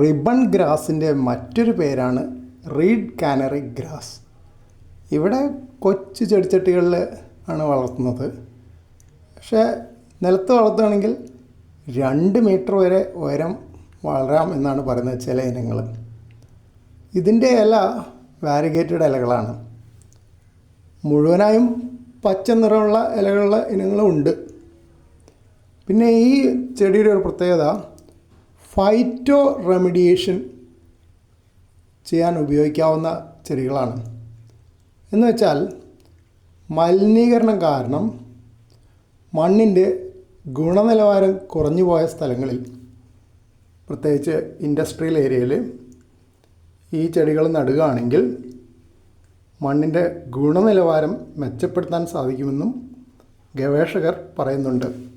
Ribbon ഗ്രാസിന്റെ മറ്റൊരു പേരാണ് read canary grass. ഇവിടെ കൊച്ചു ചെടിച്ചട്ടികളിൽ ആണ് വളർത്തുന്നത്. പക്ഷേ നിലത്ത് വളർത്തുകയാണെങ്കിൽ രണ്ട് മീറ്റർ വരെ ഉയരം വളരാം എന്നാണ് പറയുന്നത് ചില ഇനങ്ങൾ. ഇതിന്റെ ഇല വാരിഗേറ്റഡ് ഇലകളാണ്. മുഴുവനായും പച്ച നിറമുള്ള ഇലകളുള്ള ഇനങ്ങളും ഉണ്ട്. പിന്നെ ഈ ചെടിയുടെ ഒരു പ്രത്യേകത ഫൈറ്റോ റെമഡിയേഷൻ ചെയ്യാൻ ഉപയോഗിക്കാവുന്ന ചെടികളാണ്. എന്ന് വെച്ചാൽ മലിനീകരണം കാരണം മണ്ണിന്റെ ഗുണനിലവാരം കുറഞ്ഞു പോയ സ്ഥലങ്ങളിൽ പ്രത്യേകിച്ച് ഇൻഡസ്ട്രിയൽ ഏരിയയിൽ ഈ ചെടികൾ നടുകയാണെങ്കിൽ മണ്ണിന്റെ ഗുണനിലവാരം മെച്ചപ്പെടുത്താൻ സാധിക്കുമെന്നും ഗവേഷകർ പറയുന്നുണ്ട്.